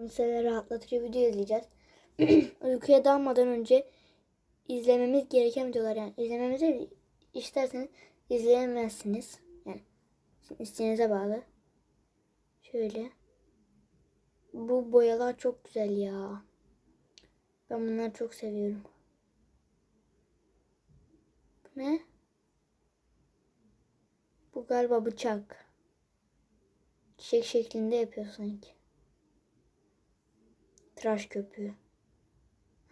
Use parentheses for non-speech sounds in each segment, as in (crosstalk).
Mesela rahatlatıcı video izleyeceğiz. (clears throat) Uykuya dalmadan önce izlememiz gereken videolar yani izlememizi isterseniz izleyemezsiniz. Yani isteğinize bağlı. Şöyle. Bu boyalar çok güzel ya. Ben bunları çok seviyorum. Ne? Bu galiba bıçak. Çiçek şeklinde yapıyor sanki. Tıraş köpüğü.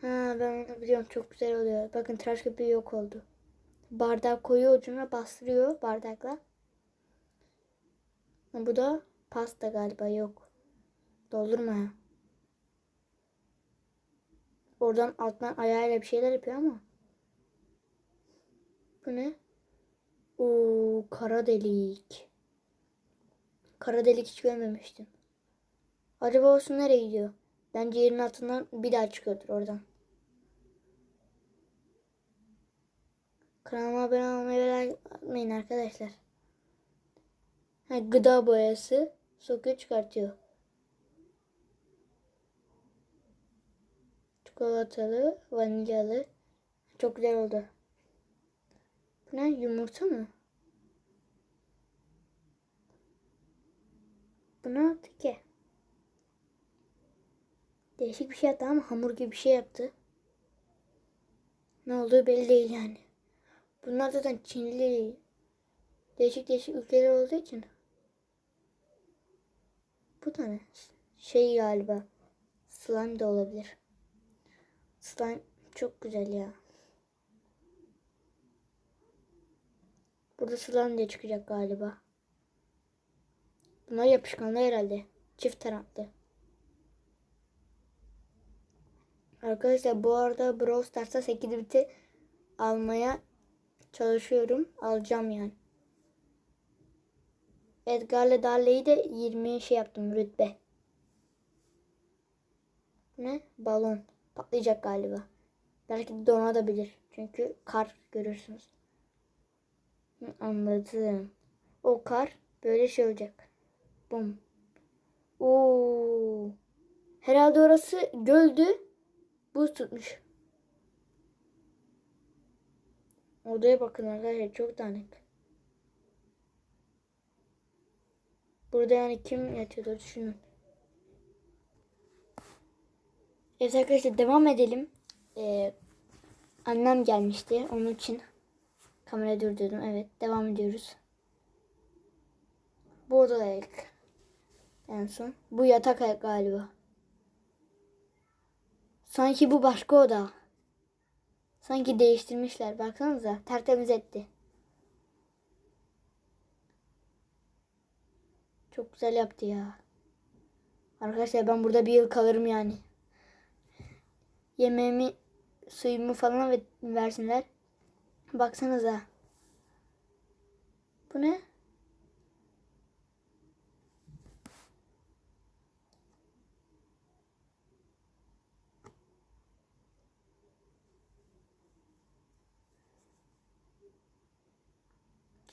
Ha ben onu biliyorum çok güzel oluyor. Bakın tıraş köpüğü yok oldu. Bardak koyuyor ucuna bastırıyor bardakla. Bu da pasta galiba yok. Doldurma. Oradan alttan ayağıyla bir şeyler yapıyor ama. Bu ne? Oo kara delik. Kara delik hiç görmemiştim. Acaba olsun nereye gidiyor? Bence yerin altından bir daha çıkıyordur oradan. Kanalıma abone olmayı atmayın arkadaşlar. Ha, gıda boyası sokuyor çıkartıyor. Çikolatalı, vanilyalı. Çok güzel oldu. Bu ne? Yumurta mı? Buna tike. Değişik bir şey yaptı ama hamur gibi bir şey yaptı. Ne olduğu belli değil yani. Bunlar zaten Çinli değişik değişik ülkeler olduğu için. Bu da ne? Şey galiba. Slime de olabilir. Slime çok güzel ya. Burada slime de çıkacak galiba. Bunlar yapışkanlı herhalde. Çift taraflı. Arkadaşlar bu arada Brawl Stars'a 8 biti almaya çalışıyorum. Alacağım yani. Edgar'la Darley'i de 20 şey yaptım rütbe. Ne? Balon. Patlayacak galiba. Belki de donabilir. Çünkü kar görürsünüz. Anladım. O kar böyle şey olacak. Bum. Oo. Herhalde orası göldü. Buz tutmuş. Odaya bakın arkadaşlar çok dağınık. Burada yani kim yatıyordu düşünün. Evet arkadaşlar devam edelim. Ee, annem gelmişti onun için kamerayı durdurdum. Evet devam ediyoruz. Bu odadaydık. En son. Bu yatak galiba. Sanki bu başka oda. Sanki değiştirmişler. Baksanıza tertemiz etti. Çok güzel yaptı ya. Arkadaşlar ben burada bir yıl kalırım yani. Yemeğimi, suyumu falan ve- versinler. Baksanıza. Bu ne?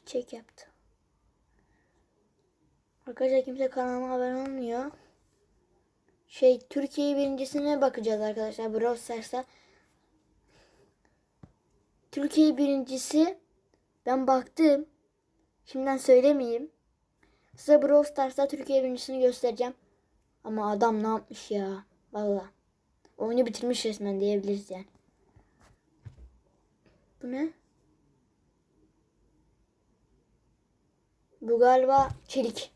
Çiçek yaptı. Arkadaşlar kimse kanalıma abone olmuyor. Şey Türkiye birincisine bakacağız arkadaşlar. Brawl Stars'a. Türkiye birincisi ben baktım. Şimdiden söylemeyeyim. Size Brawl Stars'ta Türkiye birincisini göstereceğim. Ama adam ne yapmış ya. Valla. Oyunu bitirmiş resmen diyebiliriz yani. Bu ne? Bu galiba çelik.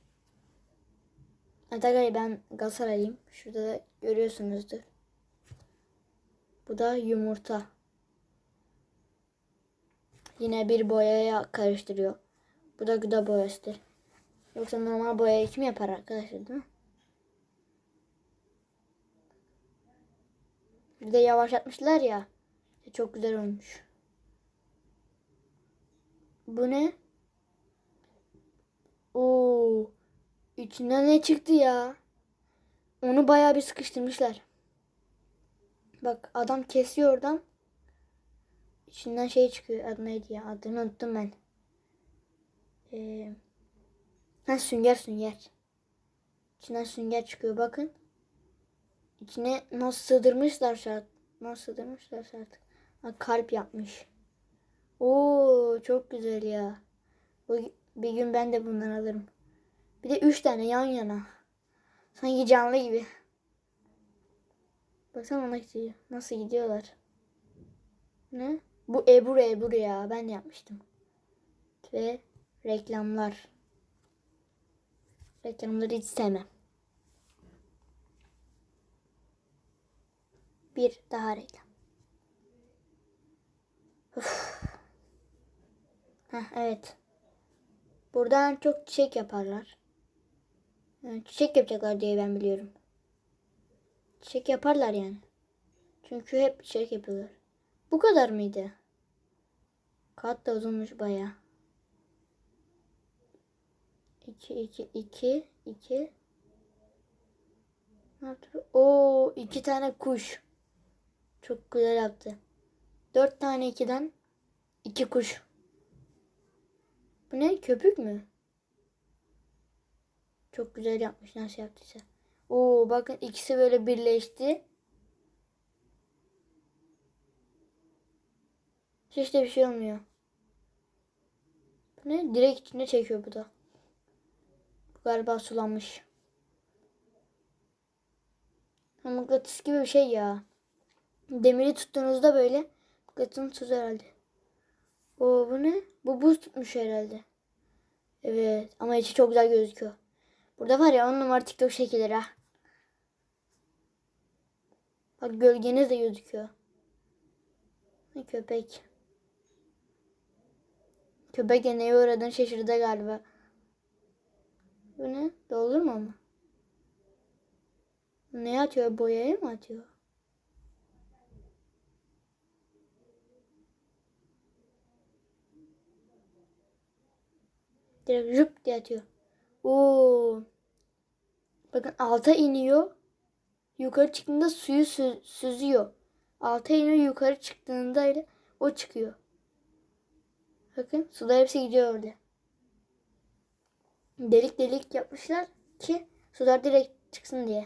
Atagay ben Galatasaraylıyım. Şurada da görüyorsunuzdur. Bu da yumurta. Yine bir boyaya karıştırıyor. Bu da gıda boyasıdır. Yoksa normal boyayı kim yapar arkadaşlar değil mi? Bir de yavaşlatmışlar ya. Çok güzel olmuş. Bu ne? Oo. İçinden ne çıktı ya? Onu bayağı bir sıkıştırmışlar. Bak adam kesiyor oradan. İçinden şey çıkıyor. Adı neydi ya? Adını unuttum ben. Ee, ha sünger sünger. İçinden sünger çıkıyor bakın. İçine nasıl sığdırmışlar şart. Nasıl sığdırmışlar artık. Ha, kalp yapmış. Oo çok güzel ya. Bu, bir gün ben de bundan alırım. Bir de üç tane yan yana. Sanki canlı gibi. Baksana ona gidiyor. Nasıl gidiyorlar. Ne? Bu Ebru Ebru ya. Ben yapmıştım. Ve reklamlar. Reklamları hiç sevmem. Bir daha reklam. Üf. Heh, evet. Buradan çok çiçek yaparlar. Çiçek yapacaklar diye ben biliyorum. Çiçek yaparlar yani. Çünkü hep çiçek yapıyorlar. Bu kadar mıydı? Kat da uzunmuş baya. 2 2 2 2 Ne yaptı? Oo, iki tane kuş. Çok güzel yaptı. Dört tane ikiden iki kuş. Bu ne? Köpük mü? Çok güzel yapmış nasıl yaptıysa. Oo bakın ikisi böyle birleşti. Hiç de bir şey olmuyor. Bu ne? Direkt içine çekiyor bu da. Bu galiba sulanmış. Mıknatıs gibi bir şey ya. Demiri tuttuğunuzda böyle mıknatısın tuz herhalde. O bu ne? Bu buz tutmuş herhalde. Evet ama içi çok güzel gözüküyor. Burada var ya on numara TikTok şekilleri ha. Bak gölgeniz de gözüküyor. Ne köpek. Köpek de neye uğradığını şaşırdı galiba. Bu ne? Doldurma mı? Ne atıyor? Boyaya mı atıyor? Direkt jüp diye atıyor. Oo. Bakın alta iniyor. Yukarı çıktığında suyu sü- süzüyor. Alta iniyor yukarı çıktığında ile o çıkıyor. Bakın suda hepsi gidiyor orada. Delik delik yapmışlar ki sular direkt çıksın diye.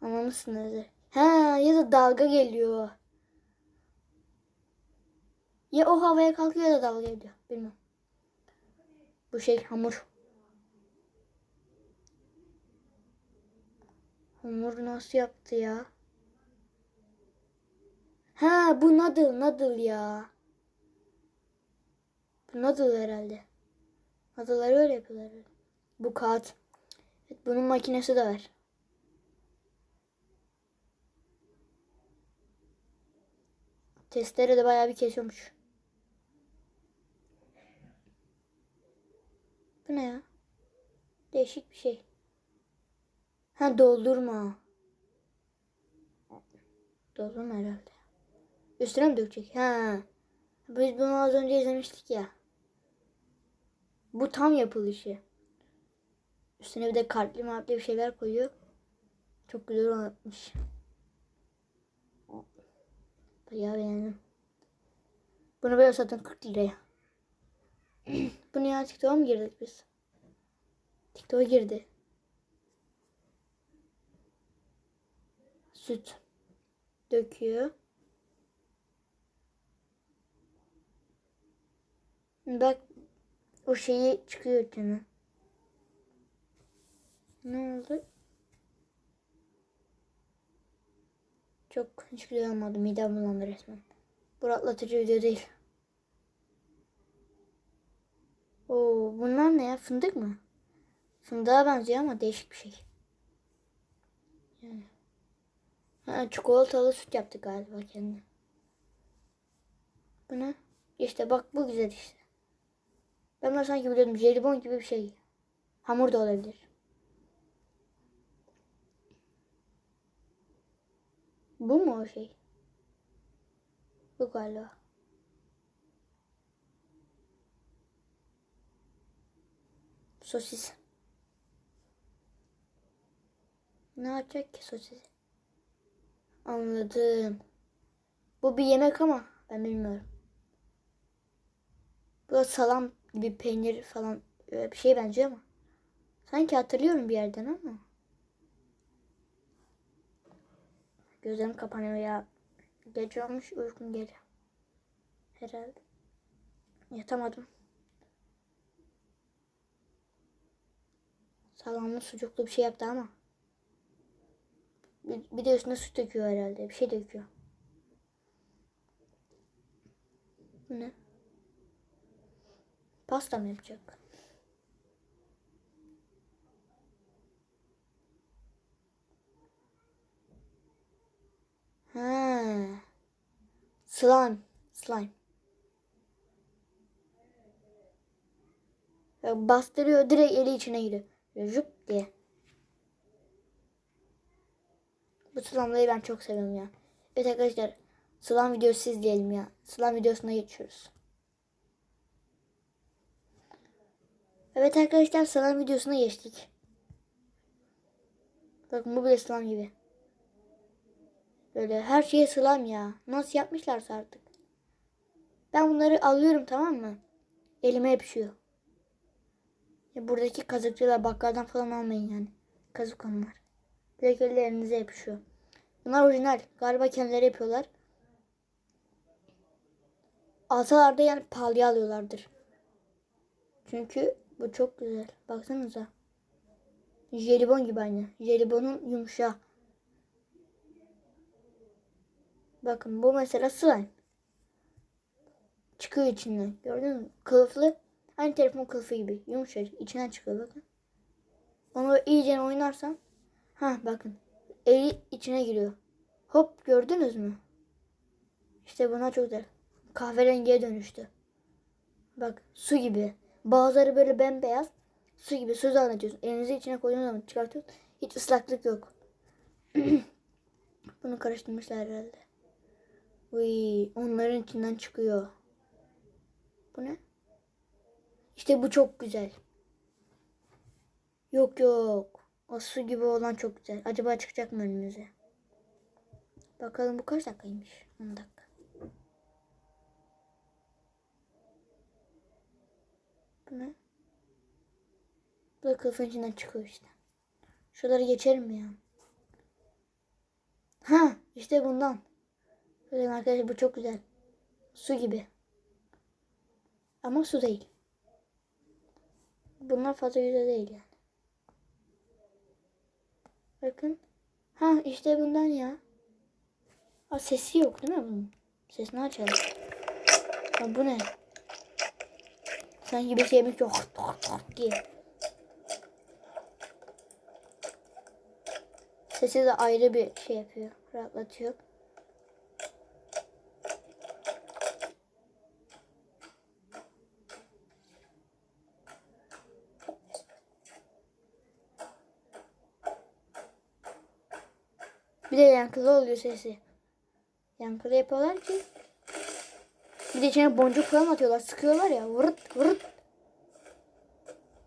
Anlamışsınızdır. Ha ya da dalga geliyor. Ya o havaya kalkıyor ya da dalga geliyor. Bilmiyorum. Bu şey hamur. Hamur nasıl yaptı ya? Ha bu noodle noodle ya. Bu noodle herhalde. Noodle'ları öyle yapıyorlar. Bu kağıt. Evet, bunun makinesi de var. Testere de bayağı bir kesiyormuş. Bu ne ya? Değişik bir şey. Ha doldurma. Doldurma herhalde. Üstüne mi dökecek? Ha. Biz bunu az önce izlemiştik ya. Bu tam yapılışı. Üstüne bir de kalpli malpli bir şeyler koyuyor. Çok güzel olmuş. Bayağı beğendim. Bunu böyle satın 40 liraya. Bu ne ya TikTok'a mı girdik biz? TikTok'a girdi. Süt döküyor. Bak o şeyi çıkıyor içine. Ne oldu? Çok hiç güzel olmadı. Midem bulandı resmen. Bu rahatlatıcı video değil. Oo, bunlar ne ya? Fındık mı? Fındığa benziyor ama değişik bir şey. Yani. Ha, çikolatalı süt yaptık galiba kendi. Bu ne? İşte bak bu güzel işte. Ben de sanki biliyordum. Jelibon gibi bir şey. Hamur da olabilir. Bu mu o şey? Bu galiba. Sosis. Ne yapacak ki sosis? Anladım. Bu bir yemek ama ben bilmiyorum. Bu da salam gibi peynir falan bir şey benziyor ama. Sanki hatırlıyorum bir yerden ama. Gözlerim kapanıyor ya. Gece olmuş uykum geliyor. Herhalde. Yatamadım. Salamlı sucuklu bir şey yaptı ama. Bir, bir de üstüne süt döküyor herhalde. Bir şey döküyor. Bu ne? Pasta mı yapacak? Ha. Slime. Slime. Bastırıyor direkt eli içine giriyor. Jüp diye. Bu slime'ları ben çok seviyorum ya. Evet arkadaşlar slime videosu izleyelim ya. Slime videosuna geçiyoruz. Evet arkadaşlar slime videosuna geçtik. Bakın bu bile slime gibi. Böyle her şeye slime ya. Nasıl yapmışlarsa artık. Ben bunları alıyorum tamam mı? Elime yapışıyor. Buradaki kazıkçılar bakkaldan falan almayın yani. Kazık onlar. Direkt öyle elinize yapışıyor. Bunlar orijinal. Galiba kendileri yapıyorlar. Alsalar da yani pahalıya alıyorlardır. Çünkü bu çok güzel. Baksanıza. Jelibon gibi aynı. Jelibonun yumuşağı. Bakın bu mesela slime. Çıkıyor içinden. Gördünüz mü? Kılıflı. Aynı telefon kılıfı gibi. Yumuşacık. içinden çıkıyor bakın. Onu iyice oynarsan. Ha bakın. Eli içine giriyor. Hop gördünüz mü? İşte buna çok güzel. Kahverengiye dönüştü. Bak su gibi. Bazıları böyle bembeyaz. Su gibi su zannediyorsun. Elinizi içine koyduğunuz zaman çıkartıyorsun. Hiç ıslaklık yok. (clears throat) Bunu karıştırmışlar herhalde. Uy, onların içinden çıkıyor. Bu ne? İşte bu çok güzel. Yok yok. O su gibi olan çok güzel. Acaba çıkacak mı önümüze? Bakalım bu kaç dakikaymış? 10 dakika. Bu ne? Bu da kılıfın içinden çıkıyor işte. Şuraları geçerim ya. Ha işte bundan. Bakın arkadaşlar bu çok güzel. Su gibi. Ama su değil. Bunlar fazla güzel değil yani. Bakın. Ha işte bundan ya. Ha sesi yok değil mi bunun? Sesini açalım. Ha bu ne? Sanki bir şey yemek yok. Tok tok diye. Sesi de ayrı bir şey yapıyor. Rahatlatıyor. Bir de yankılı oluyor sesi. Yankılı yapıyorlar ki. Bir de içine boncuk falan atıyorlar. Sıkıyorlar ya. Vırt vırt.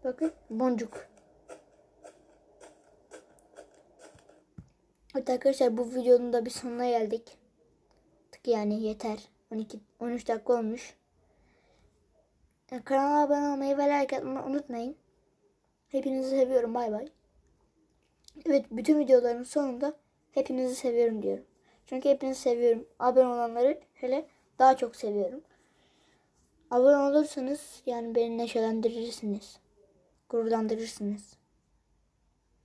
Bakın boncuk. Evet arkadaşlar bu videonun da bir sonuna geldik. Tık yani yeter. 12 13 dakika olmuş. Kanala abone olmayı ve like atmayı unutmayın. Hepinizi seviyorum. Bay bay. Evet bütün videoların sonunda hepinizi seviyorum diyorum. Çünkü hepinizi seviyorum. Abone olanları hele daha çok seviyorum. Abone olursanız yani beni neşelendirirsiniz. Gururlandırırsınız.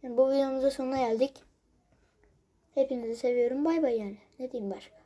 Yani bu videomuzun sonuna geldik. Hepinizi seviyorum. Bay bay yani. Ne diyeyim başka?